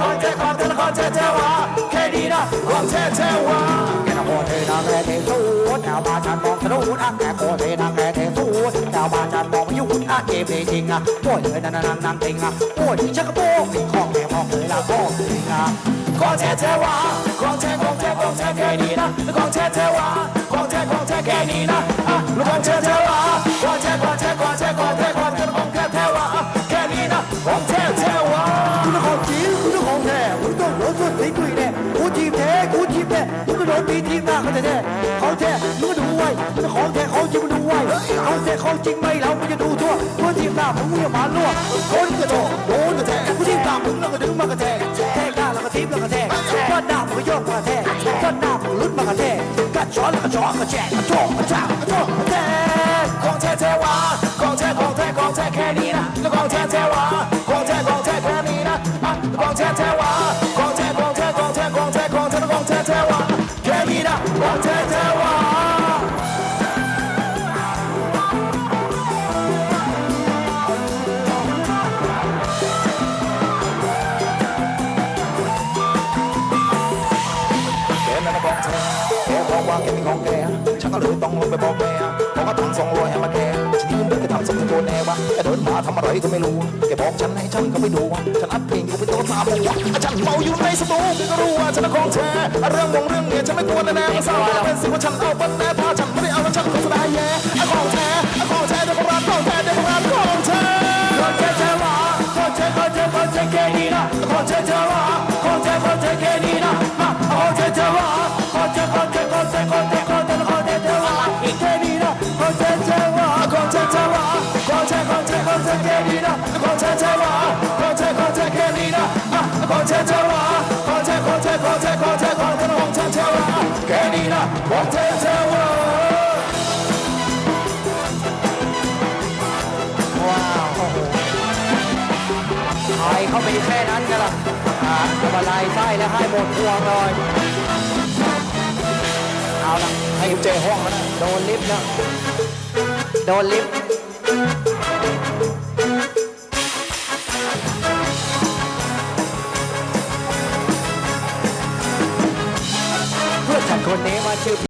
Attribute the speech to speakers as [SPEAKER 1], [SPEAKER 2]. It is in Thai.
[SPEAKER 1] ของแท้แท้วะแค่นี้นะของแท้แท้วะ
[SPEAKER 2] แกนโคเทนาแกเทสูดแถวบ้านฉันมองสะดุดอะแกโคเทนาแกเทสูดแถวบ้านฉันมองไม่หยุดอะเกมเพลงจริงอะโอ้ยเลยนั่นนั่นนั่นจริงอะโอ้ยชักกระโปงของแกมองเลยละของจริงอะ
[SPEAKER 1] ของแท้แท้วะของแท้ของแท้ของแท้แค่นี้นะของแท้แท้วะของแท้ของแท้แค่นี้นะอะของแท้แท้วะ แน่
[SPEAKER 2] กูทีมแท้กูทีมแท้มึงก็โดนตีทีมหน้าเขาแท้เขาแท้มึงก็ดูไว้มึงของแท้ของจริงมึงดูไว้เขาแท้ของจริงไม่เรามึงจะดูทั่วตัวทีมหน้ามึงอย่ามาล่วคนกระโดดโดนกระแทกกูทีมหน้ามึงแล้วก็ดึงมากระแทกแทกหน้าแล้วก็ทีมแล้วก็แทกก้อนหน้ามึงก็โยกมากระแทกก้อนหน้ามึงลุ้นมากระแทกกัดช้อนแล้วก็ช้อนกระแจกกระโจกกระชากกระโจกกระแทก
[SPEAKER 1] ของแท้แท้วะของแท้ของแท้ของแท้แค่นี้นะแล้วของแท้แท้วะ
[SPEAKER 3] ก็เลยต้องลงไปบอกแม่บอกว่าตังสองร้อยมาแกฉันยืนเดินไปทำสมโจรแน่วะแกเดินมาทำอะไรก็ไม่รู้แกบอกฉันให้ฉันก็ไปดูฉันอัดเพลงอยู่ไปโต๊ะตาบัวฉันเมาอยู่ในสตูแกก็รู้ว่าฉันเป็นของแท้เรื่องวงเรื่องเนี่ยฉันไม่กลัวแน่ๆมันสาวเป็นสิ่งว่าฉันเอาเป็นแน่ถ้าฉันไม่ได้เอาแล้วฉันก็จะได้แย่ของแท้ของแท้เดี๋ยวรักของแท้เดี๋ยวรักของแท้
[SPEAKER 1] ของแท้แท้วะของแท้ของแท้ของแท้แค่นี้นะของแท้แท้ ว้า
[SPEAKER 2] วโอ้โหใครเข้าไปแค่นั้นกันล่ะอ่าเอามาลายไส้แล้วให้หมดพวงเลยเอาละให้กุญแจห้องมันนะโดนลิฟต์แล้วโดนลิฟต์ name I took.